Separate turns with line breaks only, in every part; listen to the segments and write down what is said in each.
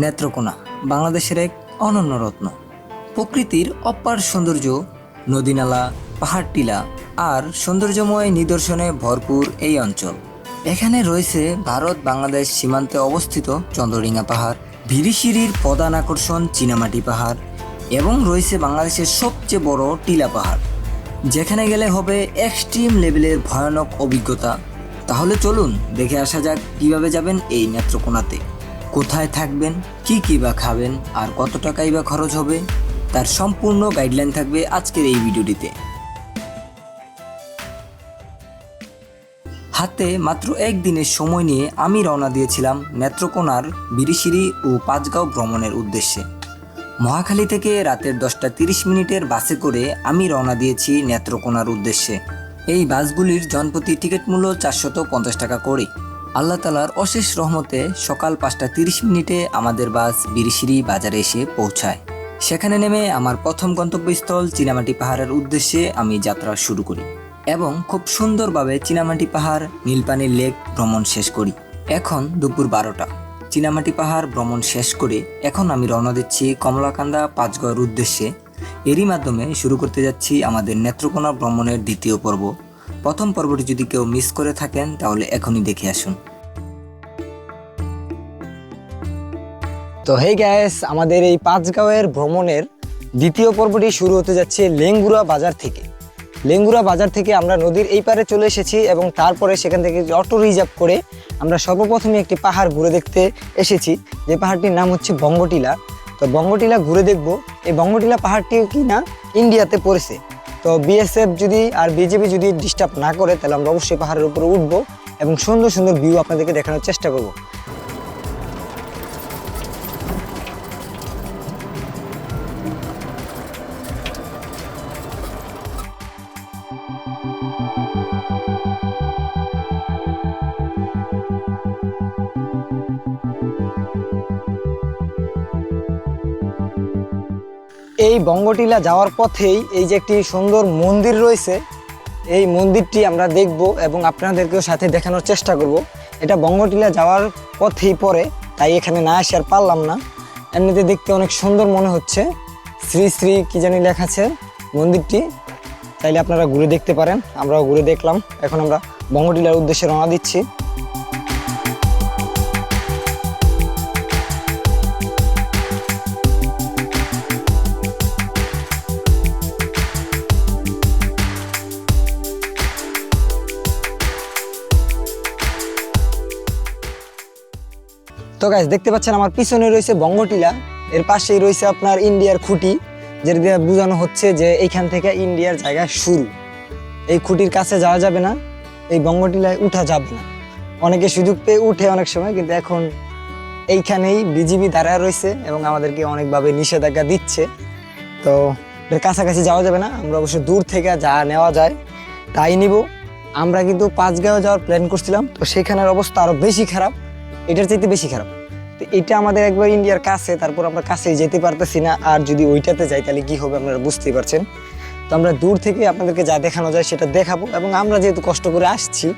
নেত্রকোনা, বাংলাদেশের এক অনন্য রত্ন। প্রকৃতির অপার সৌন্দর্য, নদীনালা পাহাড় টিলা আর সৌন্দর্যময় নিদর্শনে ভরপুর এই অঞ্চল। এখানে রয়েছে ভারত, বাংলাদেশ সীমান্তে অবস্থিত চন্দ্রডিঙ্গা পাহাড় ভিরিশিরির প্রধান আকর্ষণ চীনামাটি পাহাড় এবং রয়েছে বাংলাদেশের সবচেয়ে বড় টিলা পাহাড়। যেখানে গেলে হবে এক্সট্রিম লেভেলের ভয়ানক অভিজ্ঞতা। তাহলে চলুন দেখে আসা যাক কীভাবে যাবেন এই নেত্রকোনাতে। কোথায় থাকবেন, কি কি বা খাবেন, আর কত টাকাই বা খরচ হবে, তার সম্পূর্ণ গাইডলাইন থাকবে আজকের এই ভিডিওটিতে। হাতে মাত্র একদিনের সময় নিয়ে আমি রওনা দিয়েছিলাম নেত্রকোনার বিরিশিরি ও পাঁচগাঁও ভ্রমণের উদ্দেশ্যে। মহাখালী থেকে রাতের দশটা তিরিশ মিনিটের বাসে করে আমি রওনা দিয়েছি নেত্রকোনার উদ্দেশ্যে। এই বাসগুলির জনপ্রতি টিকিট মূল্য চারশত পঞ্চাশ টাকা করে আল্লাহ তালার অশেষ রহমতে সকাল পাঁচটা তিরিশ মিনিটে আমাদের বাস বিরিশিরি বাজারে এসে পৌঁছায়। সেখানে নেমে আমার প্রথম গন্তব্যস্থল চীনামাটি পাহাড়ের উদ্দেশ্যে আমি যাত্রা শুরু করি এবং খুব সুন্দরভাবে চীনামাটি পাহাড় নীলপানির লেক ভ্রমণ শেষ করি। এখন দুপুর বারোটা। চীনামাটি পাহাড় ভ্রমণ শেষ করে এখন আমি রওনা দিচ্ছি কমলাকান্দা পাঁচগড়ের উদ্দেশ্যে। এরই মাধ্যমে শুরু করতে যাচ্ছি আমাদের নেত্রকোনা ভ্রমণের দ্বিতীয় পর্ব। প্রথম পর্বটি যদি কেউ মিস করে থাকেন, তাহলে এখনই দেখে আসুন।
তো হে গ্যাস আমাদের এই পাঁচগাঁওয়ের ভ্রমণের দ্বিতীয় পর্বটি শুরু হতে যাচ্ছে লেঙ্গুরা বাজার থেকে। লেঙ্গুরা বাজার থেকে আমরা নদীর এই পারে চলে এসেছি এবং তারপরে সেখান থেকে অটো রিজার্ভ করে আমরা সর্বপ্রথমে একটি পাহাড় ঘুরে দেখতে এসেছি। যে পাহাড়টির নাম হচ্ছে বঙ্গটিলা। তো বঙ্গটিলা ঘুরে দেখব। এই বঙ্গটিলা পাহাড়টিও কি না ইন্ডিয়াতে পড়েছে। তো বিএসএফ যদি আর বিজেপি যদি ডিস্টার্ব না করে, তাহলে আমরা অবশ্যই পাহাড়ের উপরে উঠবো এবং সুন্দর সুন্দর ভিউ আপনাদেরকে দেখানোর চেষ্টা করব। এই বঙ্গটিলা যাওয়ার পথেই এই যে একটি সুন্দর মন্দির রয়েছে, এই মন্দিরটি আমরা দেখব এবং আপনাদেরকেও সাথে দেখানোর চেষ্টা করব। এটা বঙ্গটিলা যাওয়ার পথেই পরে তাই এখানে না আসে আর পারলাম না। এমনিতে দেখতে অনেক সুন্দর মনে হচ্ছে। শ্রী শ্রী কি জানি লেখা আছে মন্দিরটি, চাইলে আপনারা ঘুরে দেখতে পারেন। আমরাও ঘুরে দেখলাম। এখন আমরা বঙ্গটিলার উদ্দেশ্যে রওনা দিচ্ছি। গাইজ দেখতে পাচ্ছেন আমার পিছনে রয়েছে বঙ্গটিলা। এর পাশেই রয়েছে আপনার ইন্ডিয়ার খুঁটি, যেটা বোঝানো হচ্ছে যে এইখান থেকে ইন্ডিয়ার জায়গা শুরু। এই খুঁটির কাছে যাওয়া যাবে না, এই বঙ্গটিলায় উঠা যাবে না। অনেকে সুযোগ পেয়ে উঠে অনেক সময়, কিন্তু এখন এইখানেই বিজিবি দাঁড়ায় রয়েছে এবং আমাদেরকে অনেকভাবে নিষেধাজ্ঞা দিচ্ছে। তো এর কাছাকাছি যাওয়া যাবে না, আমরা অবশ্য দূর থেকে যা নেওয়া যায় তাই নিব। আমরা কিন্তু পাঁচগাঁও যাওয়ার প্ল্যান করছিলাম, তো সেখানের অবস্থা আরও বেশি খারাপ, এটার চাইতে বেশি খারাপ। তো এটা আমাদের একবার ইন্ডিয়ার কাছে, তারপর আমরা কাছেই যেতে পারতেছি না। আর যদি ওইটাতে যাই, তাহলে কি হবে আপনারা বুঝতেই পারছেন। তো আমরা দূর থেকে আপনাদেরকে যা দেখানো যায় সেটা দেখাবো এবং আমরা যেহেতু কষ্ট করে আসছি,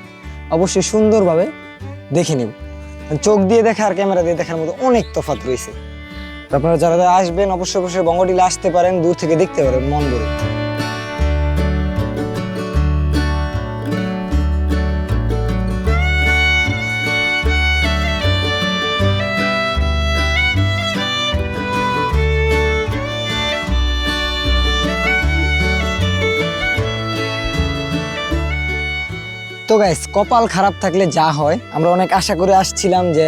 অবশ্যই সুন্দরভাবে দেখে নেব। চোখ দিয়ে দেখা আর ক্যামেরা দিয়ে দেখার মতো অনেক তফাৎ রয়েছে। আপনারা যারা যারা আসবেন, অবশ্যই অবশ্যই বঙ্গটিলে আসতে পারেন, দূর থেকে দেখতে পারেন মন ভরে। তো গাইস কপাল খারাপ থাকলে যা হয়, আমরা অনেক আশা করে আসছিলাম যে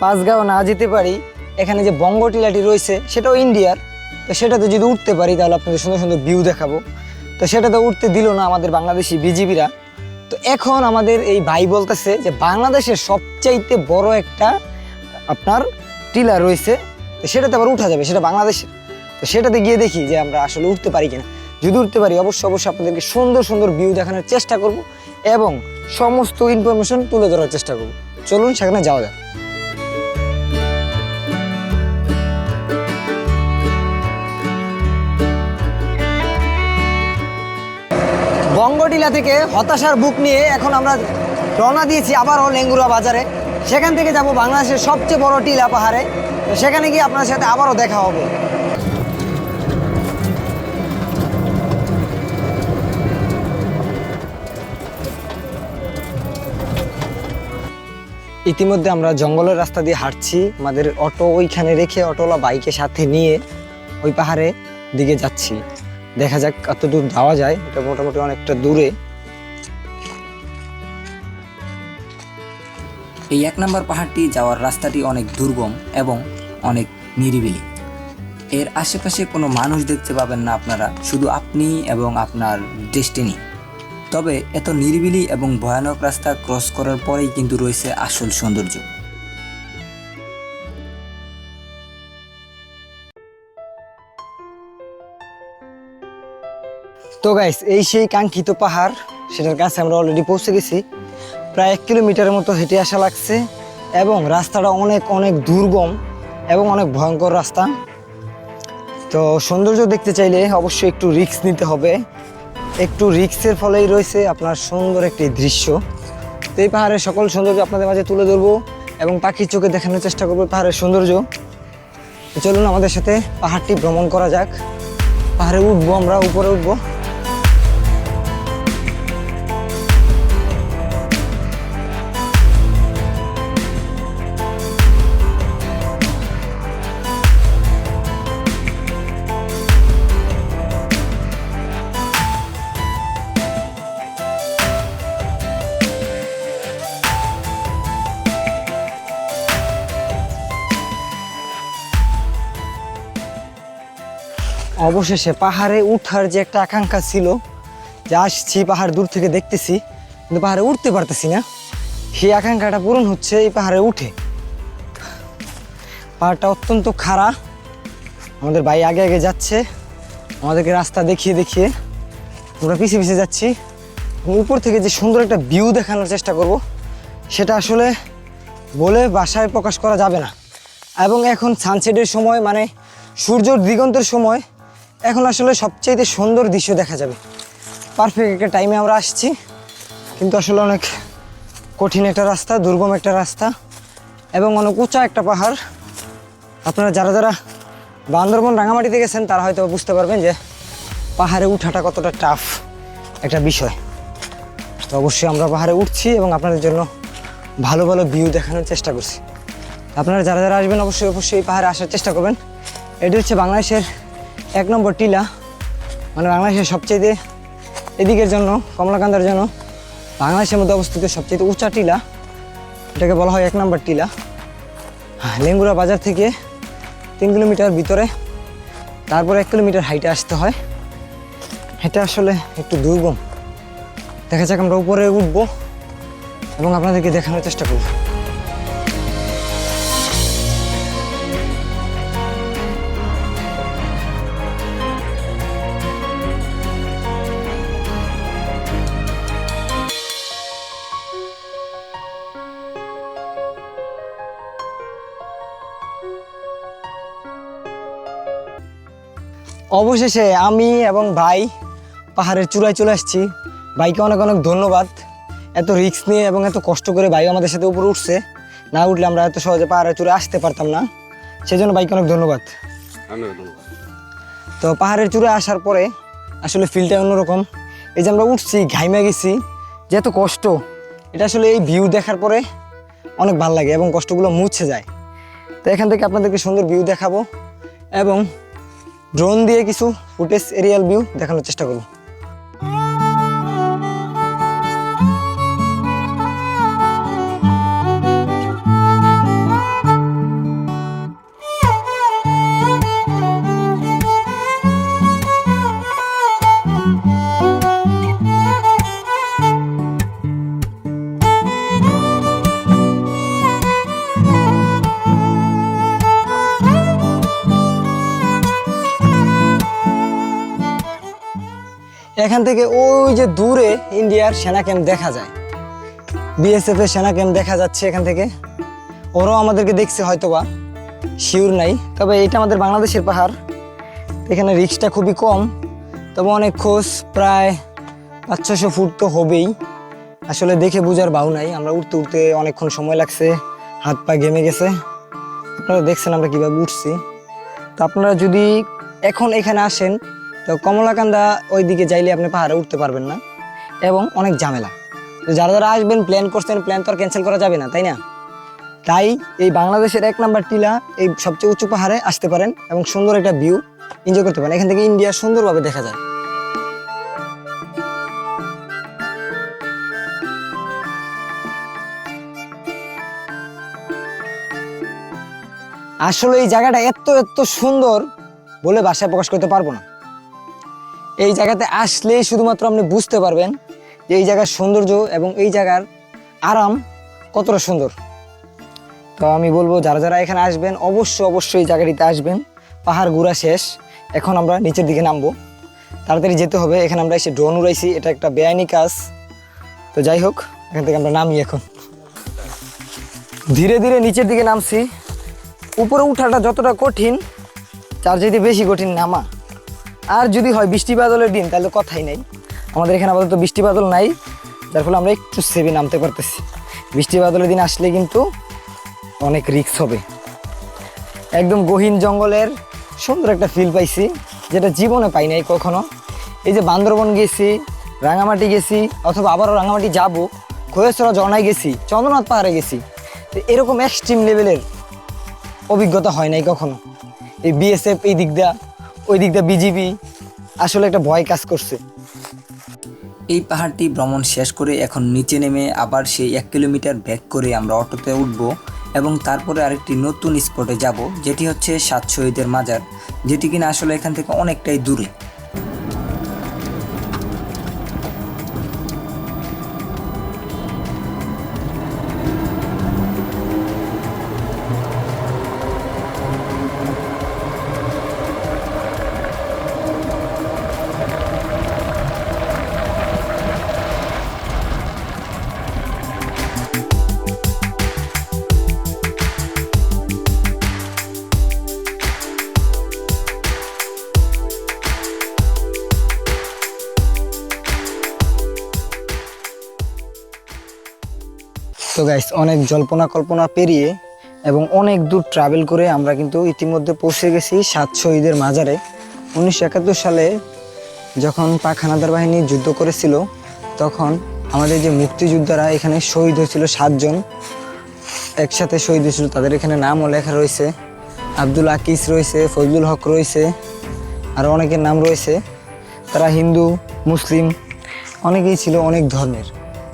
পাঁচগাঁও না যেতে পারি। এখানে যে বঙ্গটিলাটি রয়েছে, সেটাও ইন্ডিয়ার তো সেটাতে যদি উঠতে পারি, তাহলে আপনাদের সুন্দর সুন্দর ভিউ দেখাবো। তো সেটা তো উঠতে দিল না আমাদের বাংলাদেশি বিজিবিরা। তো এখন আমাদের এই ভাই বলতেছে যে বাংলাদেশের সবচাইতে বড় একটা আপনার টিলা রয়েছে, তো সেটাতে আবার উঠা যাবে, সেটা বাংলাদেশের। তো সেটাতে গিয়ে দেখি যে আমরা আসলে উঠতে পারি কিনা। যদি উঠতে পারি, অবশ্যই অবশ্যই আপনাদেরকে সুন্দর সুন্দর ভিউ দেখানোর চেষ্টা করব। এবং সমস্ত ইনফরমেশন তুলে ধরার চেষ্টা করব। চলুন সেখানে যাওয়া যাক। বঙ্গটিলা থেকে হতাশার বুক নিয়ে এখন আমরা রওনা দিয়েছি আবারও লেঙ্গুরা বাজারে। সেখান থেকে যাব বাংলাদেশের সবচেয়ে বড় টিলা পাহাড়ে। সেখানে গিয়ে আপনার সাথে আবারও দেখা হবে। ইতিমধ্যে আমরা জঙ্গলের রাস্তা দিয়ে হাঁটছি। আমাদের অটো ওইখানে রেখে অটোলা বাইকের সাথে নিয়ে ওই পাহাড়ে দিকে যাচ্ছি। দেখা যাক কত দূর যাওয়া যায়। এটা মোটামুটি অনেকটা দূরে।
এই এক নম্বর পাহাড়টি যাওয়ার রাস্তাটি অনেক দুর্গম এবং অনেক নিরিবিলি। এর আশেপাশে কোনো মানুষ দেখতে পাবেন না আপনারা। শুধু আপনি এবং আপনার ডেস্টিনি তবে এত নিরিবিলি এবং ভয়ানক রাস্তা ক্রস করার পরেই কিন্তু রয়েছে আসল সৌন্দর্য।
তো গাইস এই সেই কাঙ্ক্ষিত পাহাড়, সেটার কাছে আমরা অলরেডি পৌঁছে গেছি। প্রায় এক কিলোমিটারের মতো হেঁটে আসা লাগছে এবং রাস্তাটা অনেক অনেক দুর্গম এবং অনেক ভয়ঙ্কর রাস্তা। তো সৌন্দর্য দেখতে চাইলে অবশ্যই একটু রিস্ক নিতে হবে। একটু রিক্সের ফলেই রয়েছে আপনার সুন্দর একটি দৃশ্য। তো এই পাহাড়ের সকল সৌন্দর্য আপনাদের মাঝে তুলে ধরবো এবং পাখির চোখে দেখানোর চেষ্টা করব পাহাড়ের সৌন্দর্য। চলুন আমাদের সাথে পাহাড়টি ভ্রমণ করা যাক। পাহাড়ে উঠবো আমরা, উপরে উঠবো। অবশেষে পাহাড়ে উঠার যে একটা আকাঙ্ক্ষা ছিল যে আসছি পাহাড় দূর থেকে দেখতেছি, কিন্তু পাহাড়ে উঠতে পারতেছি না। সেই আকাঙ্ক্ষাটা পূরণ হচ্ছে এই পাহাড়ে উঠে। পাহাড়টা অত্যন্ত খাড়া। আমাদের ভাই আগে আগে যাচ্ছে, আমাদেরকে রাস্তা দেখিয়ে দেখিয়ে। আমরা পিছিয়ে পিছিয়ে যাচ্ছি। উপর থেকে যে সুন্দর একটা ভিউ দেখানোর চেষ্টা করব, সেটা আসলে বলে বাসায় প্রকাশ করা যাবে না। এবং এখন সানসেটের সময় মানে সূর্যর দিগন্তের সময় এখন আসলে সবচেয়ে সুন্দর দৃশ্য দেখা যাবে। পারফেক্ট একটা টাইমে আমরা আসছি। কিন্তু আসলে অনেক কঠিন একটা রাস্তা, দুর্গম একটা রাস্তা এবং অনেক উঁচা একটা পাহাড়। আপনারা যারা যারা বান্দরবন রাঙামাটিতে গেছেন, তারা হয়তো বুঝতে পারবেন যে পাহাড়ে উঠাটা কতটা টাফ একটা বিষয়। তো অবশ্যই আমরা পাহাড়ে উঠছি এবং আপনাদের জন্য ভালো ভালো ভিউ দেখানোর চেষ্টা করছি। আপনারা যারা যারা আসবেন, অবশ্যই অবশ্যই এই পাহাড়ে আসার চেষ্টা করবেন। এটি হচ্ছে বাংলাদেশের এক নম্বর টিলা মানে বাংলাদেশের সবচেয়ে এদিকের জন্য কমলাকান্দার জন্য বাংলাদেশের মধ্যে অবস্থিত সবচেয়ে উঁচা টিলা এটাকে বলা হয় এক নম্বর টিলা। হ্যাঁ, লেঙ্গুরা বাজার থেকে তিন কিলোমিটার ভিতরে তারপরে এক কিলোমিটার হাইটে আসতে হয়। এটা আসলে একটু দুর্গম। দেখা যাক আমরা উপরে উঠবো এবং আপনাদেরকে দেখানোর চেষ্টা করব। অবশেষে আমি এবং ভাই পাহাড়ের চূড়ায় চলে আসছি। ভাইকে অনেক অনেক ধন্যবাদ। এত রিস্ক নিয়ে এবং এত কষ্ট করে ভাই আমাদের সাথে উপরে উঠছে। না উঠলে আমরা এত সহজে পাহাড়ের চূড়ায় আসতে পারতাম না। সেজন্য ভাইকে অনেক ধন্যবাদ। তো পাহাড়ের চূড়ায় আসার পরে আসলে ফিলটা অন্যরকম। এই যে আমরা উঠছি ঘাইমে গেছি যে এত কষ্ট এটা আসলে এই ভিউ দেখার পরে অনেক ভালো লাগে এবং কষ্টগুলো মুছে যায়। তো এখান থেকে আপনাদেরকে সুন্দর ভিউ দেখাবো এবং ড্রোন দিয়ে কিছু ফুটেজ এরিয়াল ভিউ দেখানোর চেষ্টা করব। এখান থেকে ওই যে দূরে ইন্ডিয়ার সেনা ক্যাম্প দেখা যায়। বিএসএফ এর সেনা ক্যাম্প দেখা যাচ্ছে এখান থেকে। ওরাও আমাদেরকে দেখছে হয়তোবা। শিওর নাই। তবে এটা আমাদের বাংলাদেশের পাহাড়। এখানে রিক্সটা খুবই কম। তবে অনেক খোঁজ, প্রায় পাঁচ ছশো ফুট তো হবেই। আসলে দেখে বোঝার বাউ নাই। আমরা উঠতে উঠতে অনেকক্ষণ সময় লাগছে। হাত পা গেমে গেছে। আপনারা দেখছেন আমরা কীভাবে উঠছি। তো আপনারা যদি এখন এখানে আসেন তো কমলাকান্দা ওইদিকে যাইলে আপনি পাহাড়ে উঠতে পারবেন না। এবং অনেক ঝামেলা। তো যারা যারা আসবেন প্ল্যান করছেন প্ল্যান তো আর ক্যান্সেল করা যাবে না, তাই না? তাই এই বাংলাদেশের এক নাম্বার টিলা এই সবচেয়ে উঁচু পাহাড়ে আসতে পারেন এবং সুন্দর একটা ভিউ এনজয় করতে পারেন। এখান থেকে ইন্ডিয়া সুন্দরভাবে দেখা যায়। আসলে এই জায়গাটা এত এত সুন্দর বলে ভাষায় প্রকাশ করতে পারব না। এই জায়গাতে আসলেই শুধুমাত্র আপনি বুঝতে পারবেন যে এই জায়গার সৌন্দর্য এবং এই জায়গার আরাম কতটা সুন্দর। তো আমি বলব, যারা যারা এখানে আসবেন, অবশ্যই অবশ্যই এই জায়গাটিতে আসবেন। পাহাড় ঘোরা শেষ। এখন আমরা নিচের দিকে নামবো। তাড়াতাড়ি যেতে হবে। এখানে আমরা এসে ড্রোন উড়াইছি। এটা একটা বেআইনি কাজ। তো যাই হোক, এখান থেকে আমরা নামি এখন। ধীরে ধীরে নিচের দিকে নামছি। উপরে উঠাটা যতটা কঠিন, তার যদি বেশি কঠিন নামা। আর যদি হয় বৃষ্টি বাদলের দিন, তাহলে কথাই নাই। আমাদের এখানে আপাতত বৃষ্টি বাদল নাই, যার ফলে আমরা একটু সেভে নামতে পারতেছি। বৃষ্টি বাদলের দিন আসলে কিন্তু অনেক রিস্ক হবে। একদম গহীন জঙ্গলের সুন্দর একটা ফিল পাইছি, যেটা জীবনে পাই নাই কখনো। এই যে বান্দরবন গেছি, রাঙামাটি গেছি, অথবা আবারও রাঙামাটি যাব, খোয়েশ্বরা ঝর্ণায় গেছি, চন্দ্রনাথ পাহাড়ে গেছি, তো এরকম এক্সট্রিম লেভেলের অভিজ্ঞতা হয় নাই কখনো। এই বিএসএফ এই দিক দিয়া ওই দিক দিয়ে বিজিবি আসলে একটা ভয় কাজ করছে।
এই পাহাড়টি ভ্রমণ শেষ করে এখন নিচে নেমে আবার সেই এক কিলোমিটার ব্যাক করে আমরা অটোতে উঠব এবং তারপরে আরেকটি নতুন স্পটে যাব, যেটি হচ্ছে সাত শহীদের মাজার, যেটি কিনা আসলে এখান থেকে অনেকটাই দূরে।
তো গাইস অনেক জল্পনা কল্পনা পেরিয়ে এবং অনেক দূর ট্রাভেল করে আমরা কিন্তু ইতিমধ্যে পৌঁছে গেছি সাত শহীদের মাজারে। উনিশশো একাত্তর সালে যখন পাক হানাদার বাহিনী যুদ্ধ করেছিল, তখন আমাদের যে মুক্তিযোদ্ধারা এখানে শহীদ হয়েছিল সাতজন। একসাথে শহীদ হয়েছিল, তাদের এখানে নামও লেখা রয়েছে। আব্দুল আকিস রয়েছে, ফজলুল হক রয়েছে, আর অনেকের নাম রয়েছে। তারা হিন্দু, মুসলিম, অনেকেই ছিল অনেক ধর্মের।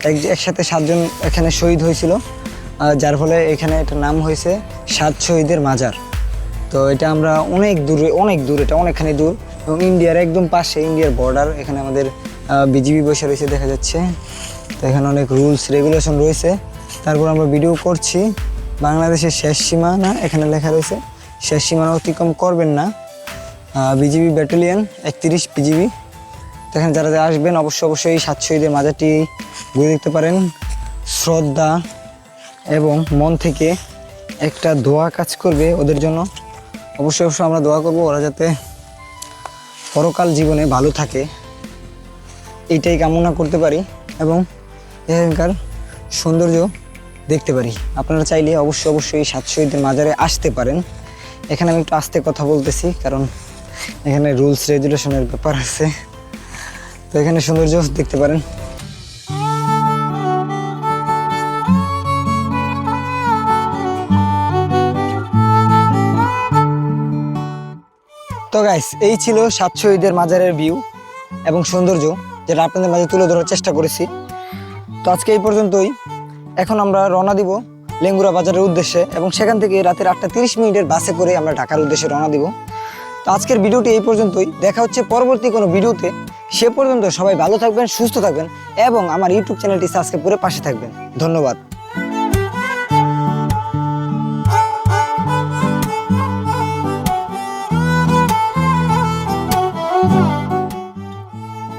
এক, একসাথে সাতজন এখানে শহীদ হয়েছিল যার ফলে এখানে একটা নাম হয়েছে সাত শহীদের মাজার। তো এটা আমরা অনেক দূরে, অনেক দূর, এটা অনেকখানি দূর। এবং ইন্ডিয়ার একদম পাশে, ইন্ডিয়ার বর্ডার এখানে আমাদের বিজিবি বসে রয়েছে, দেখা যাচ্ছে। তো এখানে অনেক রুলস রেগুলেশন রয়েছে। তারপর আমরা ভিডিও করছি, বাংলাদেশের শেষ সীমানা, এখানে লেখা রয়েছে, শেষ সীমানা অতিক্রম করবেন না। বিজিবি ব্যাটালিয়ন একত্রিশ বিজিবি। এখানে যারা যারা আসবেন, অবশ্যই অবশ্যই এই সাত শহীদের মাজারটি ঘুরে দেখতে পারেন, শ্রদ্ধা এবং মন থেকে একটা দোয়া কাজ করবে ওদের জন্য। অবশ্যই অবশ্যই আমরা দোয়া করব ওরা যাতে পরকাল জীবনে ভালো থাকে। এইটাই কামনা করতে পারি এবং এখানকার সৌন্দর্য দেখতে পারি। আপনারা চাইলে অবশ্যই অবশ্যই সাত শহীদের মাজারে আসতে পারেন। এখানে আমি একটু আস্তে কথা বলতেছি, কারণ এখানে রুলস, রেগুলেশনের ব্যাপার আছে। তো এখানে সৌন্দর্য দেখতে পারেন। গাইস এই ছিল সাত শহীদের মাজারের ভিউ এবং সৌন্দর্য, যেটা আপনাদের মাঝে তুলে ধরার চেষ্টা করেছি। তো আজকে এই পর্যন্তই। এখন আমরা রওনা দিব লেঙ্গুরা বাজারের উদ্দেশ্যে এবং সেখান থেকে রাতের আটটা তিরিশ মিনিটের বাসে করে আমরা ঢাকার উদ্দেশ্যে রওনা দিব। তো আজকের ভিডিওটি এই পর্যন্তই। দেখা হচ্ছে পরবর্তী কোনো ভিডিওতে। সে পর্যন্ত সবাই ভালো থাকবেন, সুস্থ থাকবেন এবং আমার ইউটিউব চ্যানেলটি সাবস্ক্রাইব করে পাশে থাকবেন। ধন্যবাদ।